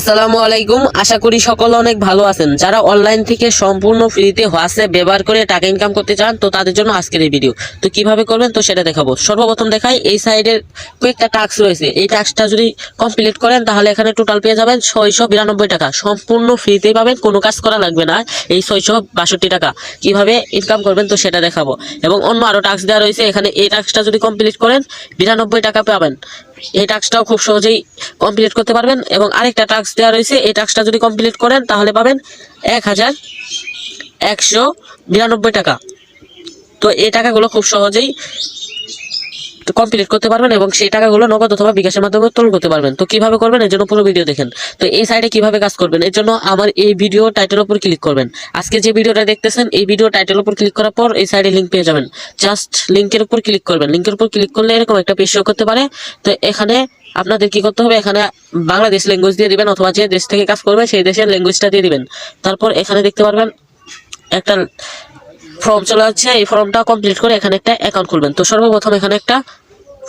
আসসালামু আলাইকুম। আশা করি সকল অনেক ভালো আছেন। যারা অনলাইন থেকে সম্পূর্ণ ফ্রিতে হোয়াটসঅ্যাপ ব্যবহার করে টাকা ইনকাম করতে চান, তো তাদের জন্য আজকের এই ভিডিও তো কীভাবে করবেন, তো সেটা দেখাবো। সর্বপ্রথম দেখাই, এই সাইডের কয়েকটা টাস্ক রয়েছে। এই টাস্কটা যদি কমপ্লিট করেন, তাহলে এখানে টোটাল পেয়ে যাবেন ছয়শো বিরানব্বই টাকা। সম্পূর্ণ ফ্রিতে পাবেন, কোনো কাজ করা লাগবে না এই ছয়শো বাষট্টি টাকা। কীভাবে ইনকাম করবেন, তো সেটা দেখাবো। এবং অন্য আরও টাস্ক দেওয়া রয়েছে। এখানে এই টাস্কটা যদি কমপ্লিট করেন, বিরানব্বই টাকা পাবেন। এই টাস্কটাও খুব সহজেই কমপ্লিট করতে পারবেন এবং আরেকটা টাস্ক দেওয়া রয়েছে, এই টাস্কটা যদি কমপ্লিট করেন তাহলে পাবেন এক হাজার একশো বিরানব্বই টাকা। তো এই টাকাগুলো খুব সহজেই কমপ্লিট করতে পারবেন এবং সেই টাকাগুলো নগদ অথবা বিকাশের মাধ্যমে উত্তোলন করতে পারবেন। তো কীভাবে করবেন? এর জন্য পুরো ভিডিও দেখেন। তো এই সাইডে কীভাবে কাজ করবেন? এর জন্য আমার এই ভিডিও টাইটেল উপর ক্লিক করবেন। আজকে যে ভিডিওটা দেখতেছেন, এই ভিডিও টাইটেল উপর ক্লিক করার পর এই সাইডে লিঙ্ক পেয়ে যাবেন। জাস্ট লিঙ্কের উপর ক্লিক করবেন। লিঙ্কের উপর ক্লিক করলে এরকম একটা পেজ শো করতে পারে। তো এখানে আপনাদের কি করতে হবে? এখানে বাংলাদেশ ল্যাঙ্গুয়েজ দিয়ে দিবেন অথবা যে দেশ থেকে কাজ করবে, সেই দেশের ল্যাঙ্গুয়েজটা দিয়ে দিবেন। তারপর এখানে দেখতে পারবেন একটা ফর্ম চলে যাচ্ছে এই ফর্মটা কমপ্লিট করে এখানে একটা অ্যাকাউন্ট খুলবেন। তো সর্বপ্রথম এখানে একটা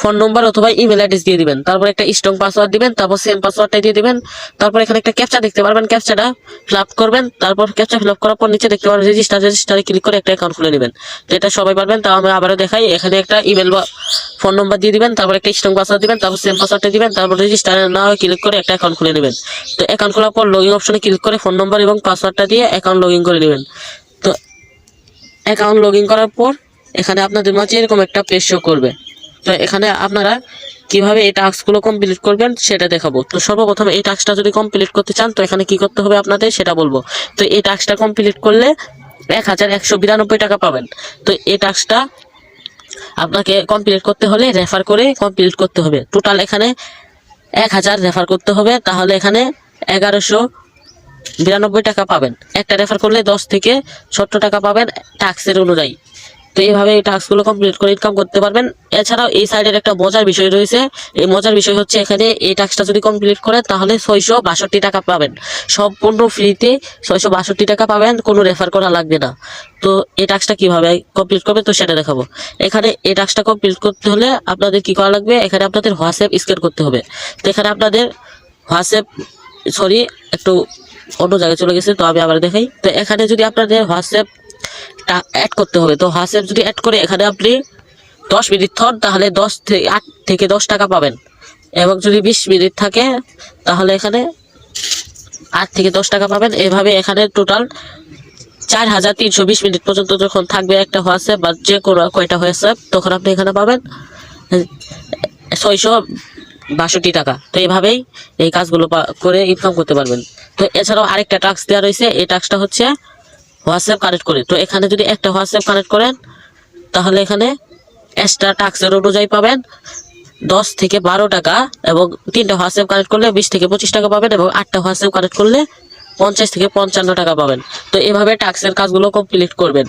ফোন নম্বর অথবা ইমেল অ্যাড্রেস দিয়ে দিবেন। তারপর একটা স্ট্রং পাসওয়ার্ড দিবেন, তারপর সেম পাসওয়ার্ডটা দিয়ে দিবেন। তারপর এখানে একটা ক্যাপচা দেখতে পারবেন। ক্যাপচাটা ফিল আপ করবেন। তারপর ক্যাপচা ফিল আপ করার পর নিচে দেখতে পারবেন রেজিস্টার রেজিস্টারে ক্লিক করে একটা অ্যাকাউন্ট খুলে নেবেন। তো এটা সবাই পারবেন। তাও আমি আবারও দেখাই। এখানে একটা ইমেল বা ফোন নম্বর দিয়ে দিবেন। তারপর একটা স্ট্রং পাসওয়ার্ড দিবেন। তারপর সেম পাসওয়ার্ডটা দিবেন। তারপর রেজিস্টার না ক্লিক করে একটা অ্যাকাউন্ট খুলে নেবেন। তো অ্যাকাউন্ট খোলার পর লগইন অপশনে ক্লিক করে ফোন নম্বর এবং পাসওয়ার্ডটা দিয়ে অ্যাকাউন্ট লগ করে নেবেন। অ্যাকাউন্ট লগ করার পর এখানে আপনাদের মাঝে এরকম একটা পেজ শো করবে। তো এখানে আপনারা কীভাবে এই টাস্কগুলো কমপ্লিট করবেন সেটা দেখাবো। তো সর্বপ্রথম এই টাস্কটা যদি কমপ্লিট করতে চান, তো এখানে কি করতে হবে আপনাদের সেটা বলব। তো এই টাস্কটা কমপ্লিট করলে এক হাজার একশো বিরানব্বই টাকা পাবেন। তো এই টাস্কটা আপনাকে কমপ্লিট করতে হলে রেফার করে কমপ্লিট করতে হবে। টোটাল এখানে এক হাজার রেফার করতে হবে। তাহলে এখানে এগারোশো বিরানব্বই টাকা পাবেন। একটা রেফার করলে দশ থেকে সত্তর টাকা পাবেন ট্যাক্সের অনুযায়ী। তো এইভাবে এই টাস্কগুলো কমপ্লিট করে ইনকাম করতে পারবেন। এছাড়াও এই সাইডের একটা মজার বিষয় রয়েছে। এই মজার বিষয় হচ্ছে এখানে এই টাস্কটা যদি কমপ্লিট করেন, তাহলে ছয়শো বাষট্টি টাকা পাবেন। সম্পূর্ণ ফ্রিতে ছয়শো বাষট্টি টাকা পাবেন, কোনো রেফার করা লাগবে না। তো এই টাস্কটা কীভাবে কমপ্লিট করবে তো সেটা দেখাবো। এখানে এই টাস্কটা কমপ্লিট করতে হলে আপনাদের কি করা লাগবে? এখানে আপনাদের হোয়াটসঅ্যাপ স্ক্যান করতে হবে। তো এখানে আপনাদের হোয়াটসঅ্যাপ সরি, একটু অন্য জায়গায় চলে গেছে, তো আমি আবার দেখাই। তো এখানে যদি আপনাদের হোয়াটসঅ্যাপ অ্যাড করতে হবে, তো হোয়াটসঅ্যাপ যদি অ্যাড করে এখানে আপনি দশ মিনিট থন, তাহলে দশ থেকে আট থেকে দশ টাকা পাবেন। এবং যদি বিশ মিনিট থাকে, তাহলে এখানে আট থেকে দশ টাকা পাবেন। এভাবে এখানে টোটাল চার হাজার তিনশো বিশ মিনিট পর্যন্ত যখন থাকবে একটা হোয়াটসঅ্যাপ বা যে কোনো কয়টা হোয়াটসঅ্যাপ তখন আপনি এখানে পাবেন। ছয়শো বাষট্টি টাকা। তো এইভাবেই এই কাজগুলো করে ইনকাম করতে পারবেন। তো এছাড়াও আরেকটা টাস্ক দেওয়া রয়েছে, এই টাস্কটা হচ্ছে হোয়াটসঅ্যাপ কানেক্ট করে। তো এখানে যদি একটা হোয়াটসঅ্যাপ কানেক্ট করেন, তাহলে এখানে এক্সট্রা টাস্কের অনুযায়ী পাবেন দশ থেকে বারো টাকা এবং তিনটা হোয়াটসঅ্যাপ কানেক্ট করলে বিশ থেকে পঁচিশ টাকা পাবেন এবং আটটা হোয়াটসঅ্যাপ কানেক্ট করলে পঞ্চাশ থেকে পঞ্চান্ন টাকা পাবেন। তো এভাবে টাস্কের কাজগুলো কমপ্লিট করবেন।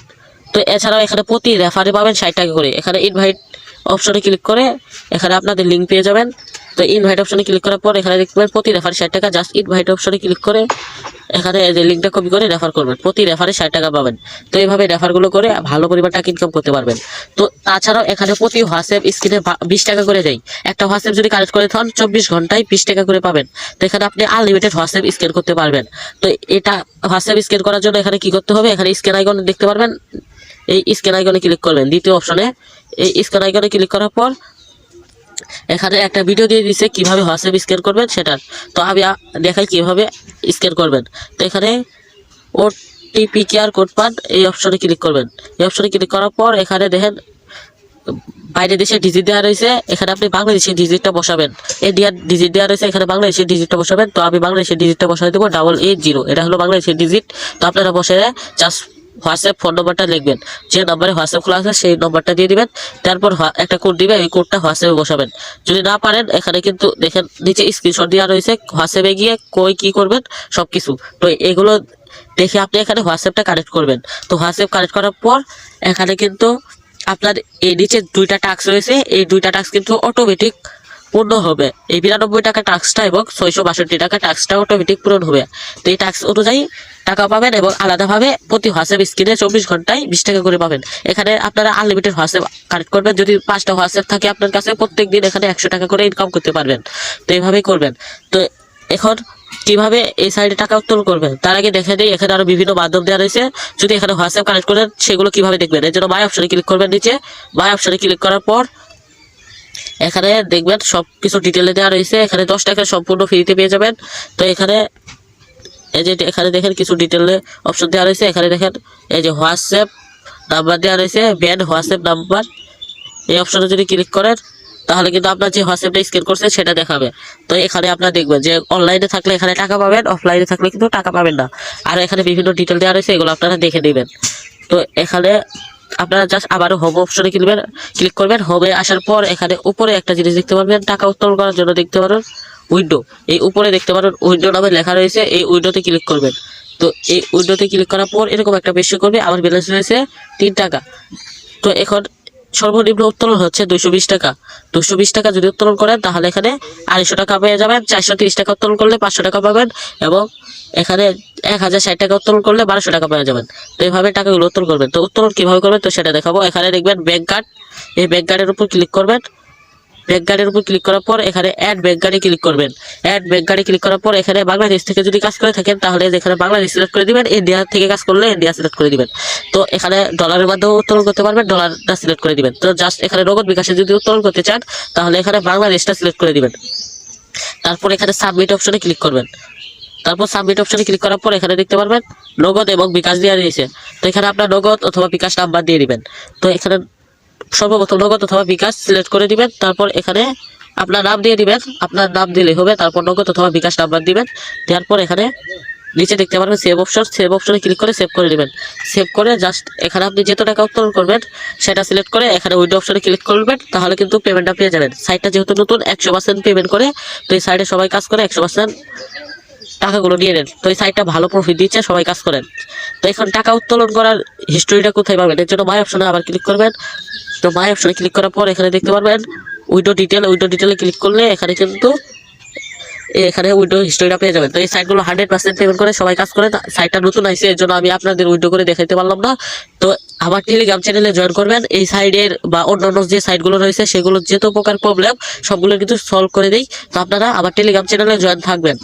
তো এছাড়াও এখানে প্রতি রেফারে পাবেন ষাট টাকা করে। এখানে ইনভাইট অপশনে ক্লিক করে এখানে আপনাদের লিঙ্ক পেয়ে যাবেন। তো ইনভাইট অপশনে ক্লিক করার পর এখানে দেখবেন প্রতি রেফারে ষাট টাকা জাস্ট ইনভাইট অপশনে ক্লিক করে এখানে যে লিঙ্কটা কপি করে রেফার করবেন। প্রতি রেফারে ষাট টাকা পাবেন। তো এইভাবে রেফারগুলো করে ভালো পরিমাণ টাকা ইনকাম করতে পারবেন। তো তাছাড়াও এখানে প্রতি হোয়াটসঅ্যাপ স্ক্রিনে বিশ টাকা করে দেয়। একটা হোয়াটসঅ্যাপ যদি কালেক্ট করে থাকেন, চব্বিশ ঘন্টায় বিশ টাকা করে পাবেন। তো এখানে আপনি আনলিমিটেড হোয়াটসঅ্যাপ স্ক্যান করতে পারবেন। তো এটা হোয়াটসঅ্যাপ স্ক্যান করার জন্য এখানে কি করতে হবে? এখানে স্ক্যান আইকন দেখতে পারবেন। এই স্ক্যান আইকনে ক্লিক করবেন। দ্বিতীয় অপশনে এই স্ক্যান আইকনে ক্লিক করার পর এখানে একটা ভিডিও দিয়ে দিছে কীভাবে হোয়াটসঅ্যাপ স্ক্যান করবেন সেটার তো আমি দেখাই কীভাবে স্ক্যান করবেন। তো এখানে ওটিপি কেয়ার কোড পান, এই অপশনে ক্লিক করবেন। এই অপশনে ক্লিক করার পর এখানে দেখেন, বাইরে দেশে ডিজিট দেওয়া রয়েছে, এখানে আপনি বাংলাদেশের ডিজিটটা বসাবেন। ইন্ডিয়ার ডিজিট দেওয়া রয়েছে, এখানে বাংলাদেশের ডিজিটটা বসাবেন। তো আমি বাংলাদেশের ডিজিটটা বসাই দেবো ডাবল এইট জিরো এটা হলো বাংলাদেশের ডিজিট তো আপনারা বসে জাস্ট হোয়াটসঅ্যাপ ফোন নম্বরটা লিখবেন। যে নম্বরে হোয়াটসঅ্যাপ খোলা আছে, সেই নম্বরটা দিয়ে দিবেন। তারপর একটা কোড দিবে এই কোডটা হোয়াটসঅ্যাপে বসাবেন। যদি না পারেন, এখানে কিন্তু দেখেন, নিচে স্ক্রিনশট দেওয়া রয়েছে, হোয়াটসঅ্যাপে গিয়ে কই কি করবেন সব কিছু তো এগুলো দেখে আপনি এখানে হোয়াটসঅ্যাপটা কানেক্ট করবেন। তো হোয়াটসঅ্যাপ কানেক্ট করার পর, এখানে কিন্তু আপনার এই নিচে দুইটা টাস্ক রয়েছে। এই দুইটা টাস্ক কিন্তু অটোমেটিক পূর্ণ হবে। এই বিরানব্বই টাকা টাস্কটা এবং ছয়শো বাষট্টি টাকা টাস্কটা অটোমেটিক পূরণ হবে। তো এই টাস্ক অনুযায়ী টাকা পাবেন এবং আলাদাভাবে প্রতি হোয়াটসঅ্যাপ স্ক্রিনে চব্বিশ ঘন্টায় বিশ টাকা করে পাবেন। এখানে আপনারা আনলিমিটেড হোয়াটসঅ্যাপ কানেক্ট করবেন। যদি পাঁচটা হোয়াটসঅ্যাপ থাকে আপনার কাছে প্রত্যেক দিন এখানে একশো টাকা করে ইনকাম করতে পারবেন। তো এইভাবেই করবেন। তো এখন কীভাবে এই সাইডে টাকা উত্তোলন করবেন? তার আগে দেখে দিই এখানে আরও বিভিন্ন মাধ্যম দেওয়া রয়েছে। যদি এখানে হোয়াটসঅ্যাপ কানেক্ট করেন, সেগুলো কীভাবে দেখবেন? এর জন্য বাই অপশনে ক্লিক করবেন নিচে। বাই অপশনে ক্লিক করার পর এখানে দেখবেন সব কিছু ডিটেলে দেওয়া রয়েছে। এখানে দশ টাকা সম্পূর্ণ ফ্রিতে পেয়ে যাবেন। তো এখানে এই যে এখানে দেখেন কিছু ডিটেলে অপশন দেওয়া রয়েছে। এখানে দেখেন এই যে হোয়াটসঅ্যাপ নাম্বার দেওয়া রয়েছে ব্যান্ড হোয়াটসঅ্যাপ নাম্বার এই অপশনে যদি ক্লিক করেন, তাহলে কিন্তু আপনার যে হোয়াটসঅ্যাপটা স্ক্যান করছে, সেটা দেখাবে। তো এখানে আপনার দেখবেন যে অনলাইনে থাকলে এখানে টাকা পাবেন অফলাইনে থাকলে কিন্তু টাকা পাবেন না। আর এখানে বিভিন্ন ডিটেল দেওয়া রয়েছে, এগুলো আপনারা দেখে নেবেন। তো এখানে আপনারা জাস্ট আবারও হোম অপশনে কিনবেন ক্লিক করবেন হোমে আসার পর এখানে উপরে একটা জিনিস দেখতে পারবেন, টাকা উত্তোলন করার জন্য দেখতে পারেন উইন্ডো এই উপরে দেখতে পারেন উইন্ডো নামে লেখা রয়েছে, এই উইন্ডোতে ক্লিক করবেন। তো এই উইন্ডোতে ক্লিক করার পর এরকম একটা বেশি করবে আমার ব্যালেন্স রয়েছে তিন টাকা। তো এখন সর্বনিম্ন উত্তোলন হচ্ছে দুইশো বিশ টাকা। দুশো বিশ টাকা যদি উত্তোলন করেন, তাহলে এখানে আড়াইশো টাকা পেয়ে যাবেন। চারশো তিরিশ টাকা উত্তোলন করলে পাঁচশো টাকা পাবেন এবং এখানে এক হাজার ষাট টাকা উত্তোলন করলে বারোশো টাকা পেয়ে যাবেন। তো এইভাবে টাকাগুলো উত্তোলন করবেন। তো উত্তোলন কীভাবে করবেন, তো সেটা দেখাবো। এখানে দেখবেন ব্যাংক কার্ড এই ব্যাংক কার্ডের উপর ক্লিক করবেন। ব্যাংক কার্ডের উপর ক্লিক করার পর এখানে অ্যাড ব্যাংক কার্ডে ক্লিক করবেন। অ্যাড ব্যাংক কার্ডে ক্লিক করার পর এখানে বাংলাদেশ থেকে যদি কাজ করে থাকেন, তাহলে এখানে বাংলাদেশ সিলেক্ট করে দিবেন ইন্ডিয়া থেকে কাজ করলে ইন্ডিয়া সিলেক্ট করে দিবেন। তো এখানে ডলারের মাধ্যমে উত্তোলন করতে পারবেন ডলারটা সিলেক্ট করে দিবেন। তো জাস্ট এখানে নগদ বিকাশে যদি উত্তোলন করতে চান, তাহলে এখানে বাংলাদেশটা সিলেক্ট করে দিবেন। তারপর এখানে সাবমিট অপশনে ক্লিক করবেন। তারপর সাবমিট অপশনে ক্লিক করার পর এখানে দেখতে পারবেন, নগদ এবং বিকাশ দেওয়া দিয়েছে তো এখানে আপনার নগদ অথবা বিকাশ নাম্বার দিয়ে দিবেন। তো এখানে সর্বপ্রথম নগদ অথবা বিকাশ সিলেক্ট করে দিবেন, তারপর এখানে আপনার নাম দিয়ে দিবেন, আপনার নাম দিলে হবে, তারপর নগদ অথবা বিকাশ নাম্বার দিবেন, দেওয়ার পর এখানে নিচে দেখতে পারবেন সেভ অপশন সেভ অপশনে ক্লিক করে সেভ করে দিবেন। সেভ করে জাস্ট এখানে আপনি যত টাকা উত্তোলন করবেন, সেটা সিলেক্ট করে এখানে উইন্ডো অপশনে ক্লিক করবেন, তাহলে কিন্তু পেমেন্টটা পেয়ে যাবেন। সাইটটা যেহেতু নতুন, একশো পার্সেন্ট পেমেন্ট করে, তো এই সাইডে সবাই কাজ করে, একশো পার্সেন্ট টাকাগুলো নিয়ে নেন। তো এই সাইটটা ভালো প্রফিট দিচ্ছে, সবাই কাজ করেন। তো এখন টাকা উত্তোলন করার হিস্টোরিটা কোথায় পাবেন? এর জন্য মাই অপশনে আবার ক্লিক করবেন। তো মাই অপশনে ক্লিক করার পর এখানে দেখতে পারবেন উইডো ডিটেল উইডো ডিটেলে ক্লিক করলে এখানে কিন্তু এখানে উইডো হিস্টোরিটা পেয়ে যাবেন। তো এই সাইটগুলো হান্ড্রেড পার্সেন্ট পেমেন্ট করে সবাই কাজ করে। সাইটটা নতুন আইসে এর জন্য আমি আপনাদের উইডো করে দেখাতে পারলাম না। তো আমার টেলিগ্রাম চ্যানেলে জয়েন করবেন। এই সাইডের বা অন্যান্য যে সাইটগুলো রয়েছে, সেগুলোর যেত প্রকার প্রবলেম সবগুলো কিন্তু সলভ করে দিই। তো আপনারা আমার টেলিগ্রাম চ্যানেলে জয়েন থাকবেন।